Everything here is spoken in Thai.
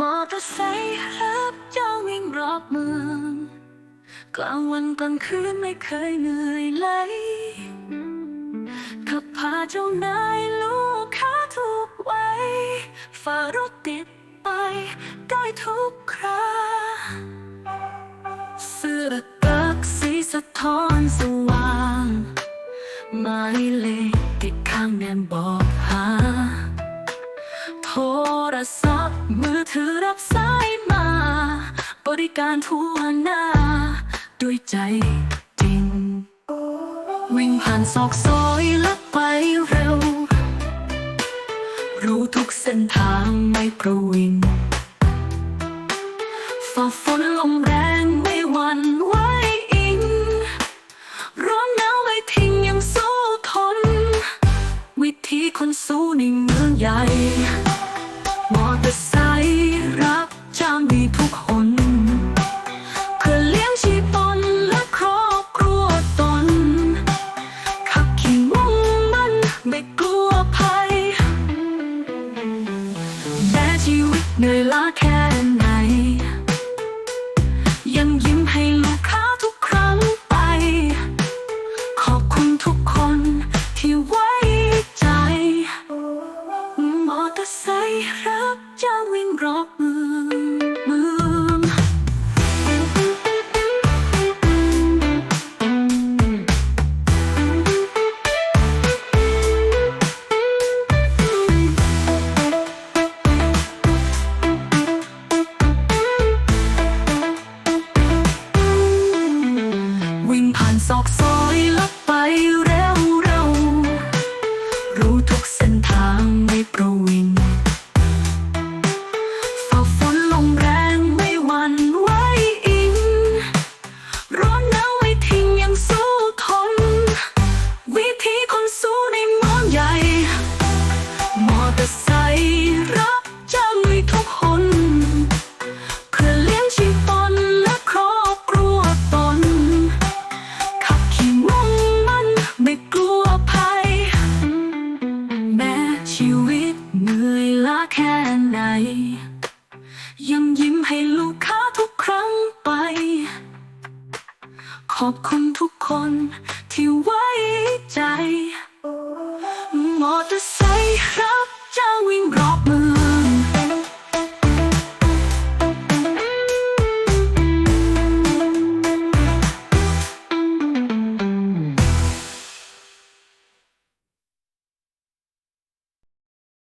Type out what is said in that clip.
มอเตอร์ไซค์รับจ้างวิ่งรอบเมืองกลางวันกลางคืนไม่เคยเหนื่อยเลยขับพาเจ้านายลูกค้าทุกไวัยฝ่ารถติดไปได้ทุกคราเสื้อกักสีสะท้อนสว่างหมายเลขติดข้างแนมบอกหาโทรศัพท์ มือถือรับสายมา บริการทั่วหน้า ด้วยใจจริง วิ่งผ่านซอกซอยและไปเร็ว รู้ทุกเส้นทางไม่ประวิงฝ่าฝนลมแรงไม่หวั่นไหวอิง ร้อนหนาวไม่ทิ้งยังสู้ทน วิธีคนสู้ในเมืองใหญ่ เหนื่อยล้าแค่ไหน ยังยิ้มให้ลูกค้าทุกครั้งไป ขอบคุณทุกคนที่ไว้ใจ มอเตอร์ไซค์รับจ้าวิ่งรอบเมือ วิ่งผ่านซอกซอยลับ ยังยิ้มให้ลูกค้าทุกครั้งไป ขอบคุณทุกคนที่ไว้ใจ มอเตอร์ไซค์รับจ้างวิ่งร